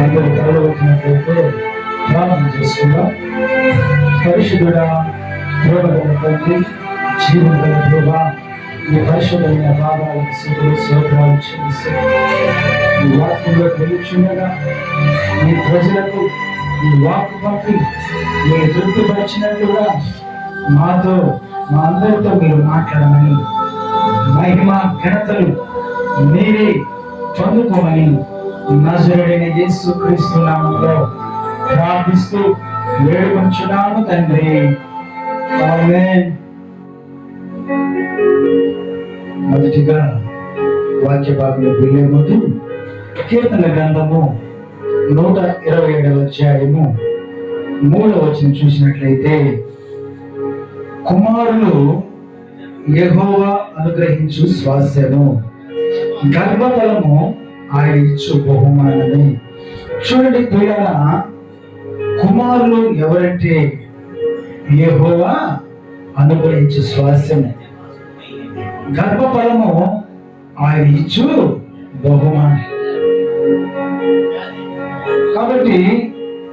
అందరూ తరలివచ్చినట్లయితే ప్రార్థన చేసుకుందాం. పరిశుద్ధుడ ప్రేమగల తండ్రి జీవన గల దేవ ఈ పరిశుద్ధమైన భావాలకు సిద్ధులు స్తోత్రాలు చెల్లిస్తూ ఈ వాక్యంలో తెలుచుండగా మీ ప్రజలకు ఈ వాక్ పంపి మీరు తృప్తిపరిచినట్లుగా మాతో మా అందరితో మీరు మాట్లాడమని మహిమ ఘనతలు మీరే పొందుకోమని నజరుడైన యేసు క్రీస్తు నామంలో ప్రార్థిస్తూ వేడుకొంచున్నాము తండ్రి. మొదటిగా వాక్య భాగంలో వెళ్ళే ముందు కీర్తన గ్రంథము నూట ఇరవై ఏడవ అధ్యాయము మూడవ వచనం చూసినట్లయితే కుమారులు యహోవా అనుగ్రహించు స్వాస్యము గర్భఫలము ఆయన ఇచ్చు బహుమానమే. చూడండి పిల్లల కుమారులు ఎవరంటే యెహోవా అనుగ్రహించు స్వాస్యమే గర్భఫలము ఆయన ఇచ్చు బహుమానం కాబట్టి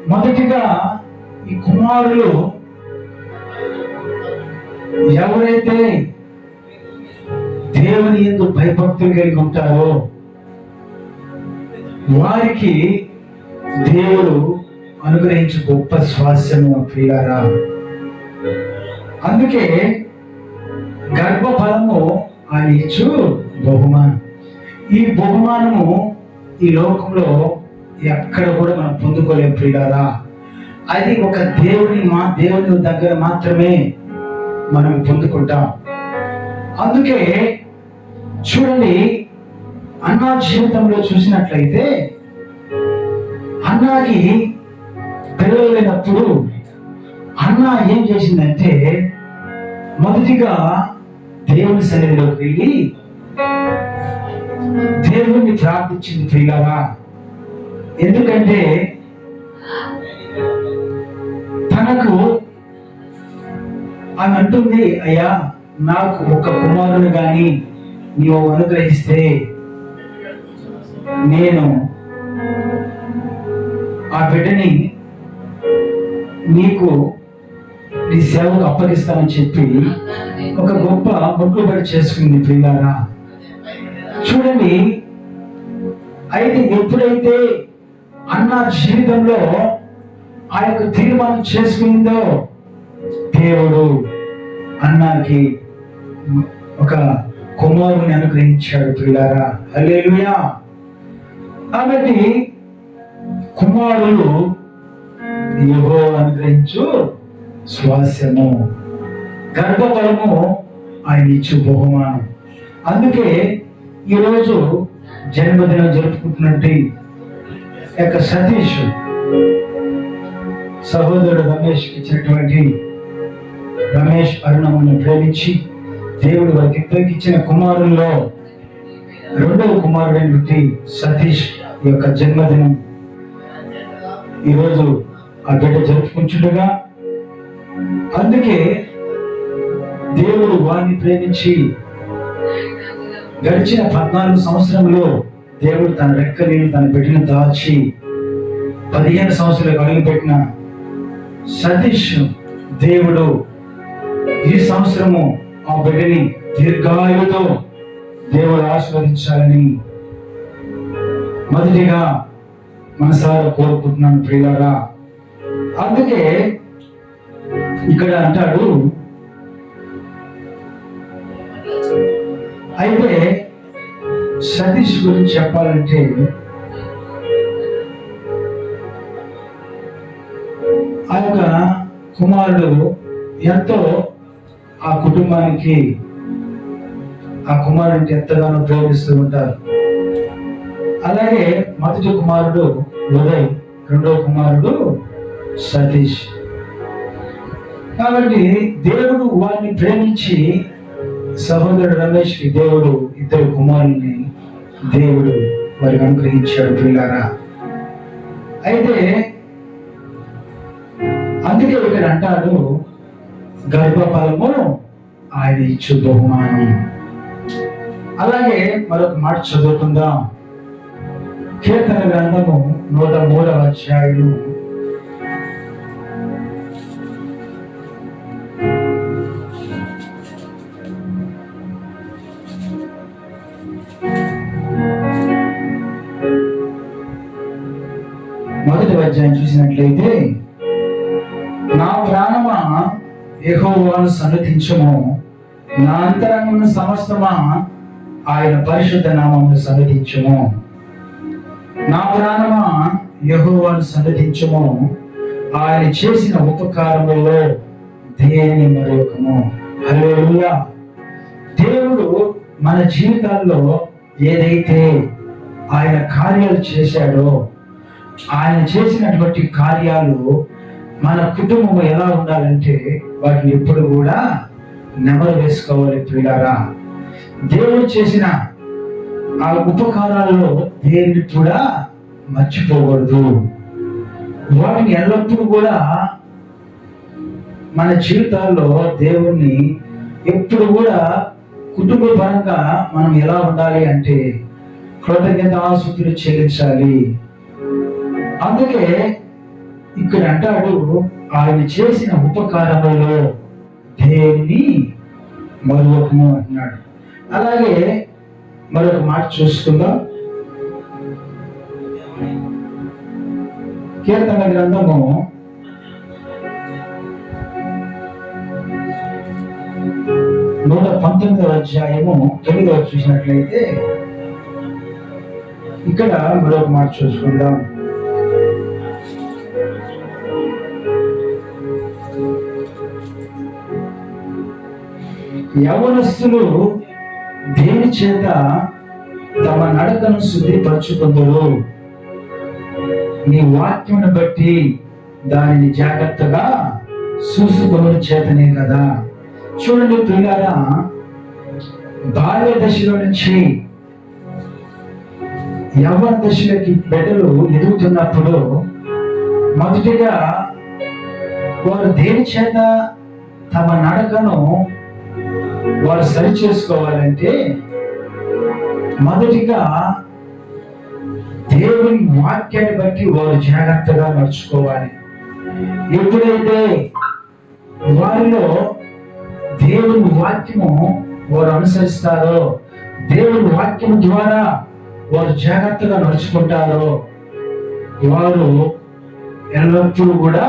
మొదటిగా ఈ కుమారులు ఎవరైతే దేవుని ఎందు భయభక్తులు కలిగి ఉంటారో వారికి దేవుడు అనుగ్రహించే గొప్ప స్వాస్యము ప్రియారా అందుకే గర్భఫలము ఆయన ఇచ్చు బహుమానం. ఈ బహుమానము ఈ లోకంలో ఎక్కడ కూడా మనం పొందుకోలేం ప్రియారా అది ఒక దేవుని మా దేవుని దగ్గర మాత్రమే మనం పొందుకుంటాం. అందుకే చూడండి అన్నా జీవితంలో చూసినట్లయితే అన్నాకి పిల్లలు లేనప్పుడు అన్న ఏం చేసిందంటే మొదటిగా దేవుని సన్నిధిలోకి వెళ్ళి దేవుణ్ణి ప్రార్థించింది తిరిగారా ఎందుకంటే తనకు ఆమె అంటుంది అయ్యా నాకు ఒక కుమారుని కానీ నీవు అనుగ్రహిస్తే నేను ఆ బిడ్డని నీకు నీ సేవకు అప్పగిస్తానని చెప్పి ఒక గొప్ప మొక్కుబడి చేసుకుంది పిల్లారా చూడండి అయితే ఎప్పుడైతే అన్న జీవితంలో ఆ యొక్క తీర్మానం చేసుకుందో దేవుడు అన్నాకి ఒక కుమారుని అనుగ్రహించాడు పిల్లారా అల్లేలుయా కాబట్టి కుమారులు యహో అనుగ్రహించు స్వాస్యము. గర్భఫలము ఆయన ఇచ్చు బహుమానం. అందుకే ఈరోజు జన్మదినం జరుపుకుంటున్నట్టు యొక్క సతీష్ సహోదరుడు రమేష్కి ఇచ్చినటువంటి రమేష్ అరుణమును ప్రేమించి దేవుడు వారికి ఇద్దరికి ఇచ్చిన కుమారుల్లో రెండవ కుమారుడైనటువంటి సతీష్ యొక్క జన్మదినం. ఈరోజు ఆ బిడ్డ జరుపుకుంటుండగా అందుకే దేవుడు వారిని ప్రేమించి గడిచిన పద్నాలుగు సంవత్సరంలో దేవుడు తన రెక్కని తన బిడ్డను దాచి పదిహేను సంవత్సరాలకు అడుగుపెట్టిన సతీష్ దేవుడు ఈ సంవత్సరము ఆ బిడ్డని దీర్ఘాయుతో దేవుడు ఆశీర్వదించాలని మొదటిగా మనసారా కోరుకుంటున్నాను ప్రియులారా. అందుకే ఇక్కడ అంటాడు అయితే సతీష్ గురించి చెప్పాలంటే ఆ యొక్క కుమారుడు ఎంతో ఆ కుటుంబానికి ఆ కుమారుడికి ఎంతగానో ప్రేమిస్తూ ఉంటారు. అలాగే మొదటి కుమారుడు ఉదయ్ రెండవ కుమారుడు సతీష్. కాబట్టి దేవుడు వారిని ప్రేమించి సహోదరుడు రమేష్కి దేవుడు ఇద్దరు కుమారుని దేవుడు వారికి అనుగ్రహించాడు పిల్లారా అయితే అందుకే ఇక్కడ అంటాడు గర్భఫలము ఆయన ఇచ్చు బహుమానం. అలాగే మరొక మాట చదువుకుందాం. కీర్తన గ్రంథము నూట మూడవ అధ్యాయము. మొదటి అధ్యాయం చూసినట్లయితే నా ప్రాణమా యెహోవాను సన్నతించము నా అంతరంగం సమస్తమా ఆయన పరిశుద్ధ నామమును సన్నతించము నా ప్రాణమా యహోవాను సన్నతించము ఆయన చేసిన ఉపకారములలో దేని మరొకము? హలోయా దేవుడు మన జీవితాల్లో ఏదైతే ఆయన కార్యాలు చేశాడో ఆయన చేసినటువంటి కార్యాలు మన కుటుంబం ఎలా ఉండాలంటే వాటిని ఎప్పుడు కూడా నెమరు వేసుకోవాలి పిల్లారా దేవుడు చేసిన ఆ ఉపకారాలలో దేన్ని కూడా మర్చిపోకూడదు. వాటిని ఎల్లప్పుడూ కూడా మన జీవితాల్లో దేవుణ్ణి ఎప్పుడు కూడా కుటుంబ పరంగా మనం ఎలా ఉండాలి అంటే కృతజ్ఞతాసుతులు చెల్లించాలి. అందుకే ఇక్కడ అంటాడు ఆయన చేసిన ఉపకారములో దేన్ని మరొకము అంటున్నాడు. అలాగే మరొక మాట చూసుకుందాం. కీర్తన గ్రంథము నూట పంతొమ్మిదవ అధ్యాయము తొమ్మిదవ చూసినట్లయితే ఇక్కడ మరొక మాట చూసుకుందాం. యవనస్తులు దేని చేత తమ నడకను శుద్ధిపరచుకుందరు. నీ వాక్యమును బట్టి దానిని జాగ్రత్తగా చూసుకున్న చేతనే కదా. చూడండి పిల్లారా బాల్య దశలో నుంచి యవ్వన దశలోకి బిడ్డలు ఎదుగుతున్నప్పుడు మొదటిగా వారు దేని చేత తమ నడకను వారు సరి చేసుకోవాలంటే మొదటిగా దేవుని వాక్యాన్ని బట్టి వారు జాగ్రత్తగా నడుచుకోవాలి. ఎప్పుడైతే వారిలో దేవుని వాక్యము వారు అనుసరిస్తారో దేవుని వాక్యం ద్వారా వారు జాగ్రత్తగా నడుచుకుంటారో వారు ఎల్లప్పుడూ కూడా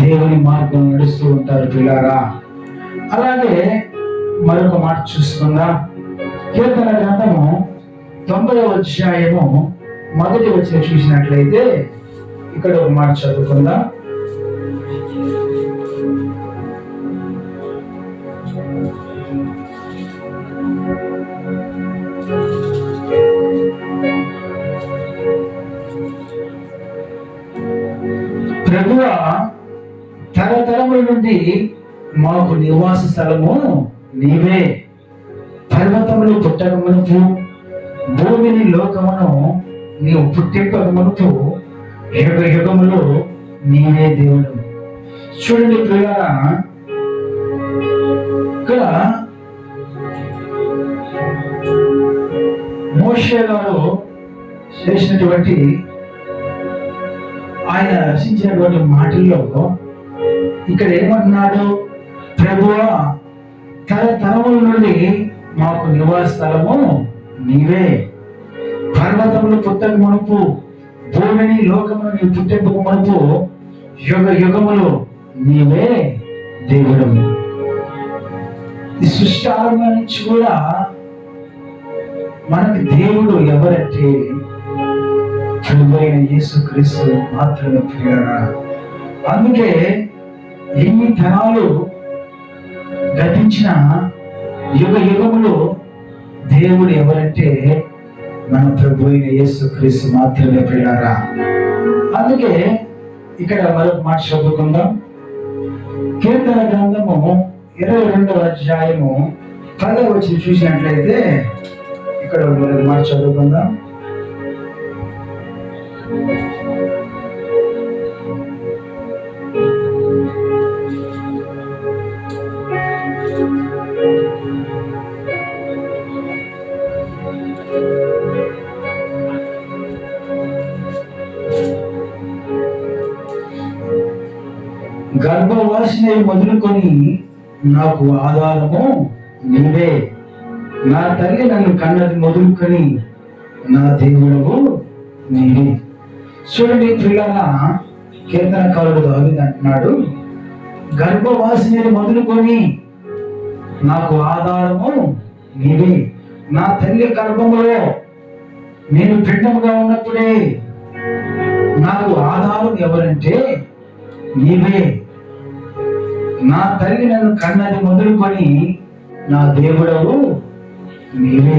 దేవుని మార్గం నడుస్తూ ఉంటారు పిల్లారా. అలాగే మరొక మాట చూసుకుందాం. కీర్తన గ్రంథము తొంభై అధ్యాయము మొదటి వచ్చిన చూసినట్లయితే ఇక్కడ ఒక మాట చదువుకుందాం. ప్రభువ తరతరముల నుండి మాకు నివాస స్థలము నీవే పర్వతములు పుట్టక మునుపు భూమిని లోకమును నీవు పుట్టింపక మునుపు యుగ యుగములు నీవే దేవుడు. చూడండి ప్రియారా ఇక్కడ మోషే గారు చేసినటువంటి ఆయన రచించినటువంటి మాటల్లో ఇక్కడ ఏమన్నాడు ప్రభువా తరతరముల నుండి మాకు నివాస స్థలము నీవే. పర్వతములు పుట్టక మునుపు భూమిని లోకమును నీ పుట్టింపుకు మునుపు యుగ యుగములు నీవే దేవుడు ఈ సృష్టి ఆరంభం నుంచి కూడా మనకి దేవుడు ఎవరంటే ప్రభువైన యేసు క్రీస్తు మాత్రమే ప్రేరణ అందుకే ఎన్ని ధనాలు గతించిన యుగ యుగములు దేవుడు ఎవరంటే మన ప్రభు అయిన యేసు క్రీస్తు మాత్రమే పిల్లారా అందుకే ఇక్కడ మరొక మాట చదువుకుందాం. కీర్తన గ్రంథము ఇరవై రెండవ అధ్యాయము పదవ వచ్చి చూసినట్లయితే ఇక్కడ మరొక మాట చదువుకుందాం. గర్భవాసిని మొదలుకొని నాకు ఆధారము నువ్వే నా తల్లి నన్ను కన్నది మొదలుకొని నా దేవుడవు నేనే చూడండి పిల్లల కీర్తనకారుడు దావిది అంటున్నాడు గర్భవాసిని మొదలుకొని నాకు ఆధారము నీవే. నా తల్లి గర్భములో నేను పిండముగా ఉన్నప్పుడే నాకు ఆధారం ఎవరంటే నీవే. నా తల్లి నన్ను కన్నది మొదలుకొని నా దేవుడవు నీవే.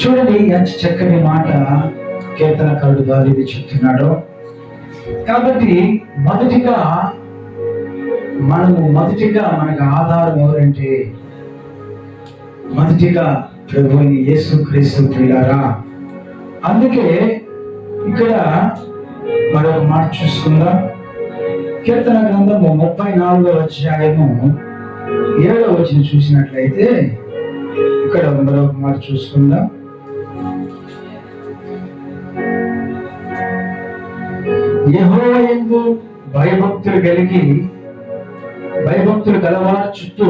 చూడండి ఎంత చక్కని మాట కీర్తనకారుడు దారిది చెప్తున్నాడు. కాబట్టి మొదటిగా మనము మొదటిగా మనకు ఆధారం ఎవరంటే మొదటిగా ప్రభు యేసు క్రీస్తు ప్రియారా అందుకే ఇక్కడ మరొక మాట చూసుకుందాం. కీర్తన గ్రంథము ముప్పై నాలుగో అధ్యాయము ఏడో వచ్చిన చూసినట్లయితే ఇక్కడ మరొక మాట చూసుకుందాం. యెహోవా భయభక్తులు కలిగి భయభక్తులు గలవారి చుట్టూ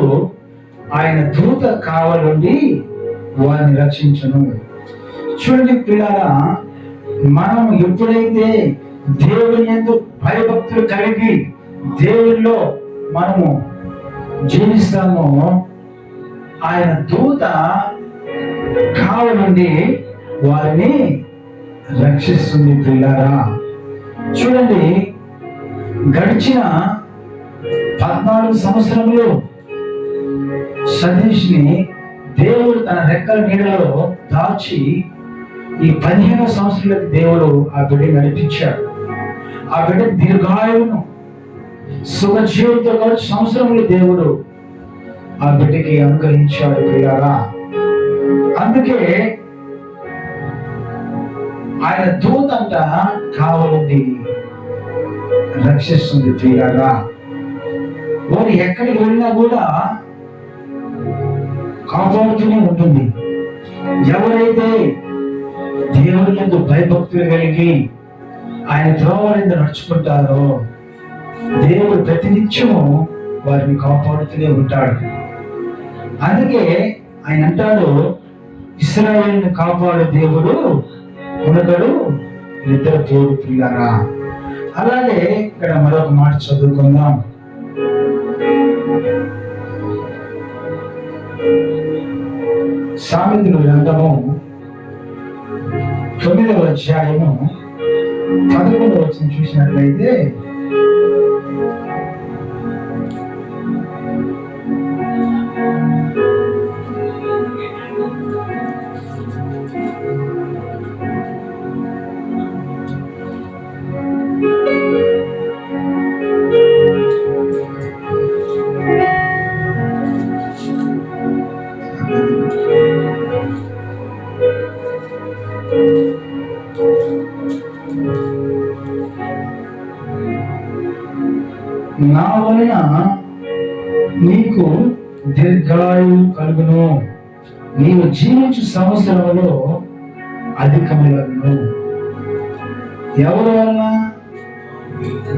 ఆయన దూత కావాలండి వారిని రక్షించను. చూడండి పిల్లల మనం ఎప్పుడైతే దేవుని ఎందు భయభక్తులు కలిగి దేవుల్లో మనము జీవిస్తామో ఆయన దూత కావాలండి వారిని రక్షిస్తుంది పిల్లారా. చూడండి గడిచిన పద్నాలుగు సంవత్సరములు సతీష్ని దేవుడు తన రెక్కల నీడలో దాచి ఈ పదిహేను సంవత్సరాలకు దేవుడు ఆ బిడ్డ నడిపించాడు. ఆ బిడ్డ దీర్ఘాయువును. సుఖజీవితో కలిసి సంవత్సరములు దేవుడు ఆ బిడ్డకి అనుగ్రహించాడు పిల్లారా అందుకే ఆయన దూతంట కావాలండి. రక్షిస్తుంది ప్రియారా వారు ఎక్కడికి వెళ్ళినా కూడా కాపాడుతూనే ఉంటుంది. ఎవరైతే దేవుడి ముందు భయభక్తులు కలిగి ఆయన త్రోవలింద నడుచుకుంటారో దేవుడు ప్రతినిత్యము వారిని కాపాడుతూనే ఉంటాడు. అందుకే ఆయన అంటాడు ఇస్రాయేల్ని కాపాడు దేవుడు ఉనకడు ఇద్దరు తోడు పిల్లరా అలాగే ఇక్కడ మరొక మాట చదువుకుందాం. సామెతల గ్రంథము తొమ్మిదవ అధ్యాయము పదకొండవ వచ్చిన చూసినట్లయితే సంవత్సరంలో అధికములను ఎవరి వలన?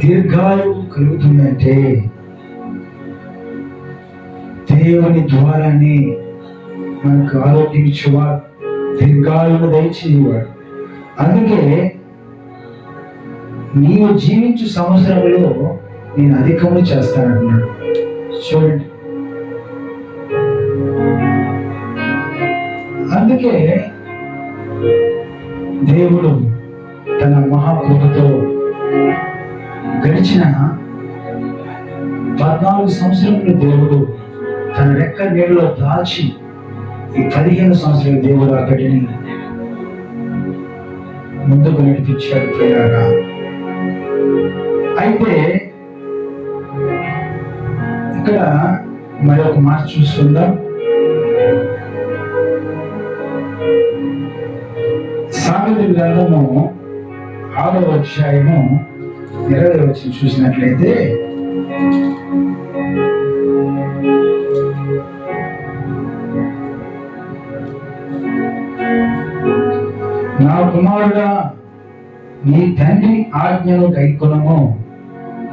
దీర్ఘాయు కలుగుతుందంటే దేవుని ద్వారానే మనకు ఆరోగ్యం ఇచ్చేవాడు దీర్ఘాయువు దయచేవాడు అందుకే నీవు జీవించు సంవత్సరంలో నేను అధికము చేస్తానంటున్నాడు చూడండి. అందుకే దేవుడు తన మహాకృపతో గడిచిన పద్నాలుగు సంవత్సరములు దేవుడు తన రెక్క నీళ్ళలో దాచి ఈ పదిహేను సంవత్సరాల దేవుడు ఆ గడిని ముందుకు నడిపించాడు ప్రియారా అయితే ఇక్కడ మరొక మాట చూస్తుందాం గ్రంథము ఆరో అధ్యాయము ఇరవై వచ్చి చూసినట్లయితే నా కుమారుడా నీ తండ్రి ఆజ్ఞను కైకొనము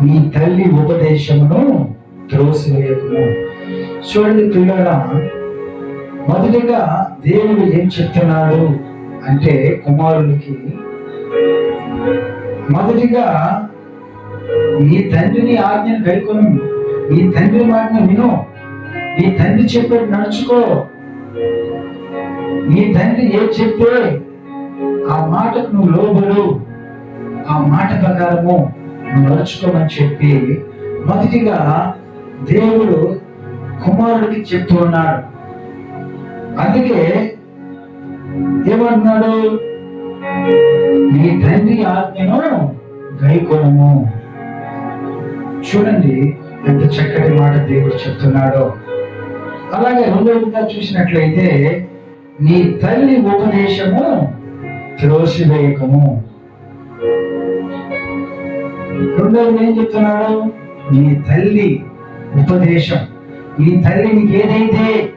నీ తల్లి ఉపదేశమును త్రోసివేయకుము. చూడండి పిల్లల మొదటిగా దేవుడు ఏం చెప్తున్నాడు? అంటే కుమారునికి మొదటిగా నీ తండ్రిని ఆజ్ఞను గైకొను నీ తండ్రి మాటను విను. నీ తండ్రి చెప్పేది నడుచుకో. నీ తండ్రి ఏం చెప్తే ఆ మాటకు నువ్వు లోబడు. ఆ మాట ప్రకారము నువ్వు నడుచుకోమని చెప్పి మొదటిగా దేవుడు కుమారుడికి చెప్తూ ఉన్నాడు. అందుకే ఏమంటున్నాడు నీ తండ్రి ఆజ్ఞను గైకొనము. చూడండి ఎంత చక్కటి మాట దేవుడు చెప్తున్నాడో. అలాగే రెండవదిగా చూసినట్లయితే నీ తల్లి ఉపదేశము త్రోసివేయకము. రెండవది ఏం చెప్తున్నాడు? నీ తల్లి ఉపదేశం. నీ తల్లి ఏదైతే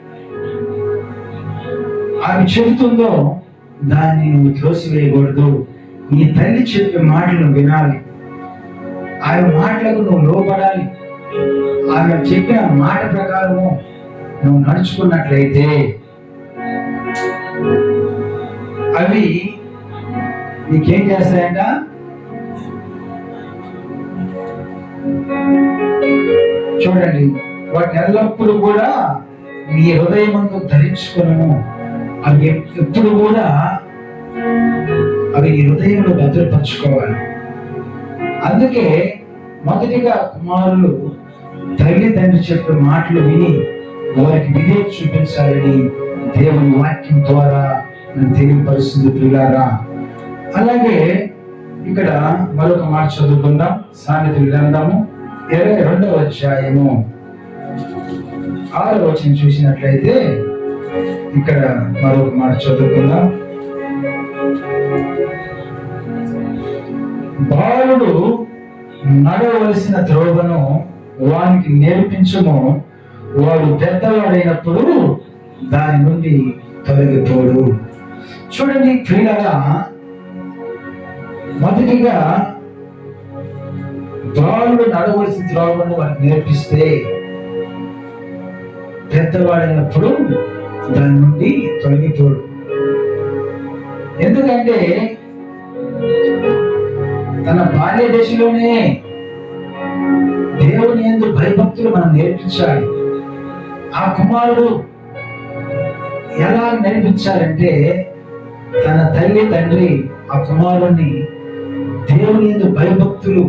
అవి ఆమె చెబుతుందో దాన్ని నువ్వు త్రోసివేయకూడదు. నీ తల్లి చెప్పే మాటలు వినాలి. ఆమె మాటలకు నువ్వు లోపడాలి ఆమె చెప్పిన మాట ప్రకారము నువ్వు నడుచుకున్నట్లయితే అవి నీకేం చేస్తాయంట? చూడండి వాటిని ఎల్లప్పుడూ కూడా నీ హృదయమందు ధరించుకును అవి ఎప్పుడు కూడా అవి నీ హృదయంలో భద్రపరచుకోవాలి. అందుకే మొదటిగా కుమారులు తల్లిదండ్రి చెప్పిన మాటలు విని వారికి విధేయత చూపించాలని దేవుని వాక్యం ద్వారా నన్ను తెలియపరుస్తుంది పిల్లారా అలాగే ఇక్కడ మరొక మాట చదువుకుందాం. సామెతల గ్రంథము ఇరవై రెండవ అధ్యాయము. ఆరో వచనం చూసినట్లయితే ఇక్కడ మరొక మాట చదువుకుందాం. బాలుడు నడవలసిన ద్రోవను వానికి నేర్పించము. వాడు పెద్దవాడైనప్పుడు దాని నుండి తొలగిపోడు. చూడండి ప్రియులగా మొదటిగా బాలుడు నడవలసిన ద్రోవను వారికి నేర్పిస్తే పెద్దవాడైనప్పుడు దాని నుండి తొలగిపోడు ఎందుకంటే తన బాల్య దశలోనే దేవుని ఎందు భయభక్తులు మనం నేర్పించాలి. ఆ కుమారుడు ఎలా నేర్పించాలంటే తన తల్లి తండ్రి ఆ కుమారుణ్ణి దేవుని ఎందు భయభక్తులు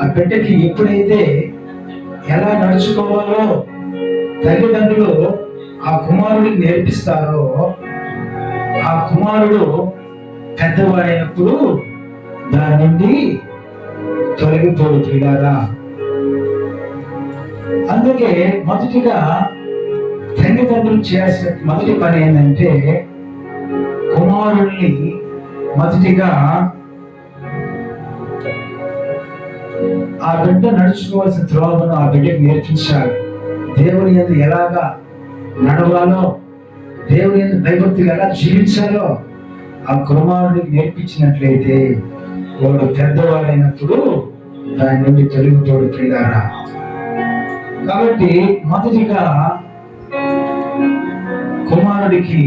ఆ బిడ్డకి ఎప్పుడైతే ఎలా నడుచుకోవాలో తల్లిదండ్రులు ఆ కుమారుడికి నేర్పిస్తారో ఆ కుమారుడు పెద్దవాడైనప్పుడు దాని నుండి తొలగిపోడు ప్రియులారా అందుకే మొదటిగా తల్లిదండ్రులు చేయాల్సిన మొదటి పని ఏంటంటే కుమారుల్ని మొదటిగా ఆ బిడ్డ నడుచుకోవాల్సిన త్రోవను ఆ బిడ్డకి నేర్పించాలి. దేవుని ఎలాగా నడవాలో దేవుని ఎందు భయభక్తులు ఎలా జీవించాలో ఆ కుమారుడికి నేర్పించినట్లయితే వాడు పెద్దవాడైనప్పుడు దాని నుండి తొలగిపోడు ప్రియారా కాబట్టి మొదటిగా కుమారుడికి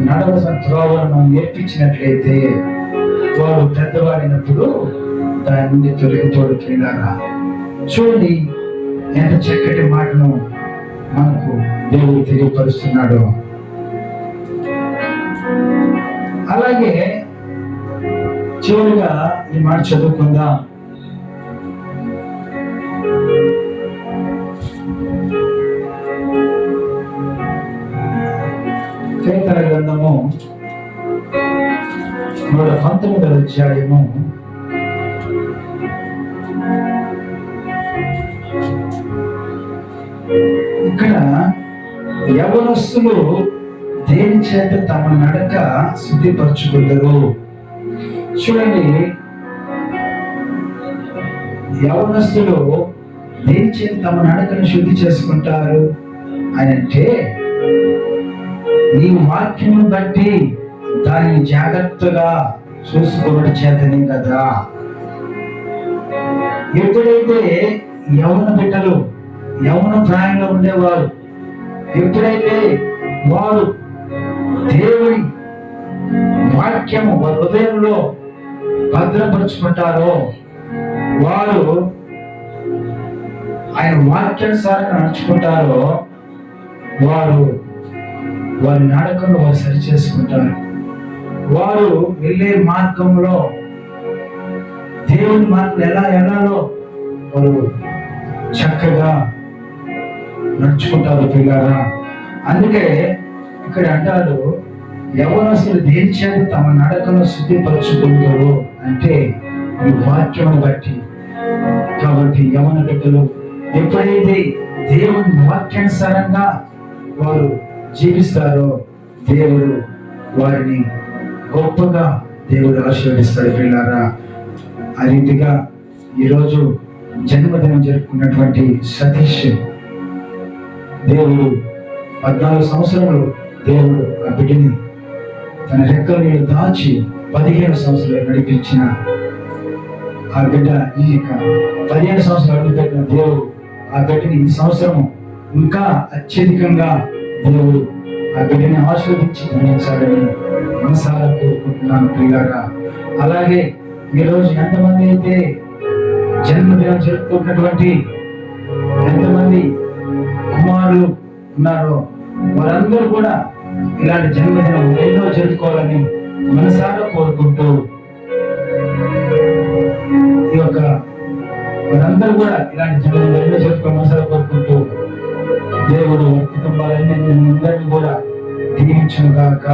నడవలసిన త్రోవలను మనం నేర్పించినట్లయితే వాడు పెద్దవాడినప్పుడు దాని నుండి తొలగిపోడు ప్రియారా చూడండి ఎంత చక్కటి మాటను మనకు దేవుడు తెలియపరుస్తున్నాడు అలాగే చివరిగా ఈ మాట చదువుకుందాం కీర్తన గ్రంథము నూట పంతొమ్మిదవ అధ్యాయము ఇక్కడ యవనస్తులు దేని చేత తమ నడక శుద్ధిపరచుకుందరు చూడండి. యవనస్తులు దేని చేత తమ నడకను శుద్ధి చేసుకుంటారు? అని అంటే నీ వాక్యమును బట్టి దానిని జాగ్రత్తగా చూసుకోవడం చేతనే కదా? ఎప్పుడైతే యవన బిడ్డలు యవన ప్రాయంలో ఉండేవారు. ఎప్పుడైతే వారు దేవుని వాక్యము వారి హృదయంలో భద్రపరుచుకుంటారో వారు ఆయన వాక్యానుసారంగా నడుచుకుంటారో వారు వారి నడకను వారు సరి చేసుకుంటారు. వారు వెళ్ళే మార్గంలో దేవుని మార్గం ఎలా ఎలాలో వారు చక్కగా నడుచుకుంటారు పిల్లారా. అందుకే ఇక్కడ అంటారు యవనస్తులు దేని చేత తమ నడకను శుద్ధిపరచుకుంటారు అంటే ఈ వాక్యం బట్టి. కాబట్టి యవన బిడ్డలు ఎప్పుడైతే దేవుని వాక్యానుసారంగా వారు జీవిస్తారో దేవుడు వారిని గొప్పగా దేవుడు ఆశీర్వదిస్తాడు పిల్లారా. ఆ రీతిగా ఈరోజు జన్మదినం జరుపుకున్నటువంటి సతీష్ దేవుడు పద్నాలుగు సంవత్సరాలు దేవుడు ఆ బిడ్డని తన రెక్కల మీద దాచి పదిహేను సంవత్సరాలు నడిపించిన ఆ బిడ్డ ఈ యొక్క పదిహేను సంవత్సరాలు అడుగుపెట్టిన దేవుడు ఆ బిడ్డని ఈ సంవత్సరం ఇంకా అత్యధికంగా దేవుడు ఆ బిడ్డని ఆస్వాదించి ధరించాలని మనసారా కోరుకుంటున్నాను ప్రియారా అలాగే ఈరోజు ఎంతమంది అయితే జన్మదినం జరుపుకుంటున్నటువంటి ఎంతమంది కుమారులు ఉన్నారు. వారందరూ కూడా ఇలాంటి జన్మదినం ఏదో చేసుకోవాలని మనసారా కోరుకుంటూ ఈ యొక్క వారందరూ కూడా ఇలాంటి జన్మదినం ఏదో చేసుకో మనసారా కోరుకుంటూ దేవుడు కుటుంబాలన్నీ కూడా దీవించుగాక